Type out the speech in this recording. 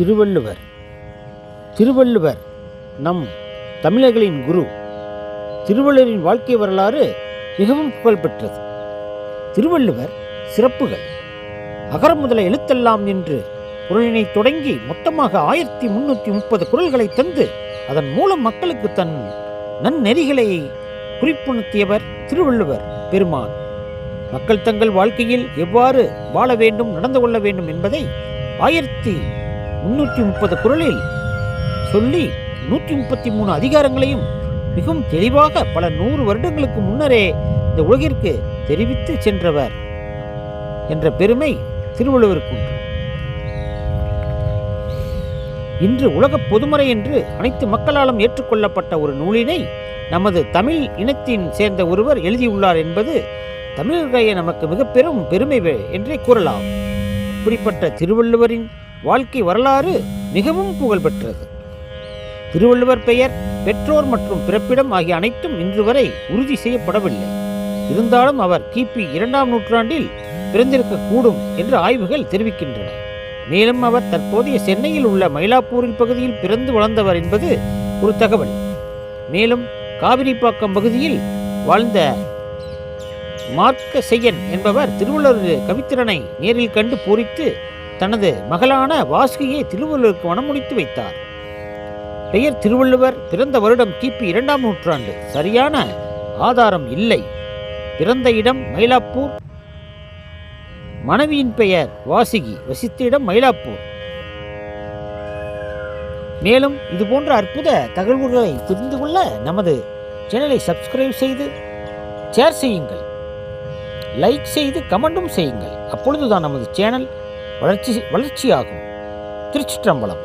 திருவள்ளுவர். திருவள்ளுவர் நம் தமிழர்களின் குரு. திருவள்ளுவரின் வாழ்க்கை வரலாறு மிகவும் புகழ்பெற்றது. திருவள்ளுவர் சிறப்புகள். அகர முதல எழுத்தெல்லாம் என்று குரலினை தொடங்கி மொத்தமாக ஆயிரத்தி முன்னூற்றி முப்பது குரல்களை தந்து அதன் மூலம் மக்களுக்கு தன் நன்னெறிகளை குறிப்புணர்த்தியவர் திருவள்ளுவர் பெருமான். மக்கள் தங்கள் வாழ்க்கையில் எவ்வாறு வாழ வேண்டும் நடந்து கொள்ள வேண்டும் என்பதை ஆயிரத்தி முன்னூற்றி முப்பது குரலில் சொல்லி நூற்றி முப்பத்தி மூணு அதிகாரங்களையும் மிகவும் தெளிவாக பல நூறு வருடங்களுக்கு முன்னரே இந்த உலகிற்கு தெரிவித்து சென்றவர் என்ற பெருமை திருவள்ளுவருக்கு உண்டு. இன்று உலக பொதுமறை என்று அனைத்து மக்களாலும் ஏற்றுக்கொள்ளப்பட்ட ஒரு நூலினை நமது தமிழ் இனத்தின் சேர்ந்த ஒருவர் எழுதியுள்ளார் என்பது தமிழர்களிடையே நமக்கு மிக பெரும் பெருமை வே- என்றே கூறலாம். இப்படிப்பட்ட திருவள்ளுவரின் வாழ்க்கை வரலாறு மிகவும் புகழ்பெற்றது. திருவள்ளுவர் பெயர் பெற்றோர் மற்றும் பிறப்பிடம் ஆகிய அனைத்தும் இன்று வரை உறுதி செய்யப்படவில்லை. இருந்தாலும் அவர் கிபி இரண்டாம் நூற்றாண்டில் பிறந்திருக்கக்கூடும் என்று ஆய்வுகள் தெரிவிக்கின்றன. மேலும் அவர் தற்போதைய சென்னையில் உள்ள மயிலாப்பூரில் பகுதியில் பிறந்து வளர்ந்தவர் என்பது ஒரு தகவல். மேலும் காவிரிப்பாக்கம் பகுதியில் வாழ்ந்த மார்க்க செய்யன் என்பவர் திருவள்ளுவர் கவித்திறனை நேரில் கண்டு பூரித்து தனது மகளான வாசுகியை திருவள்ளுவருக்கு மனமுடித்து வைத்தார். பெயர் திருவள்ளுவர் பிறந்த வருடம் கிபி இரண்டாம் நூற்றாண்டு. சரியான ஆதாரம் இல்லை. பிறந்த இடம் மயிலாப்பூர். மனைவியின் பெயர் வாசுகி வசித்த இடம் மயிலாப்பூர். மேலும் இது போன்ற அற்புத தகவல்களை தெரிந்து கொள்ள நமது சேனலை சப்ஸ்கிரைப் செய்து ஷேர் செய்யுங்கள். லைக் செய்து கமெண்டும் செய்யுங்கள். அப்பொழுதுதான் நமது சேனல் வளர்ச்சி வளர்ச்சியாகும். திருச்சிற்றம்பலம்.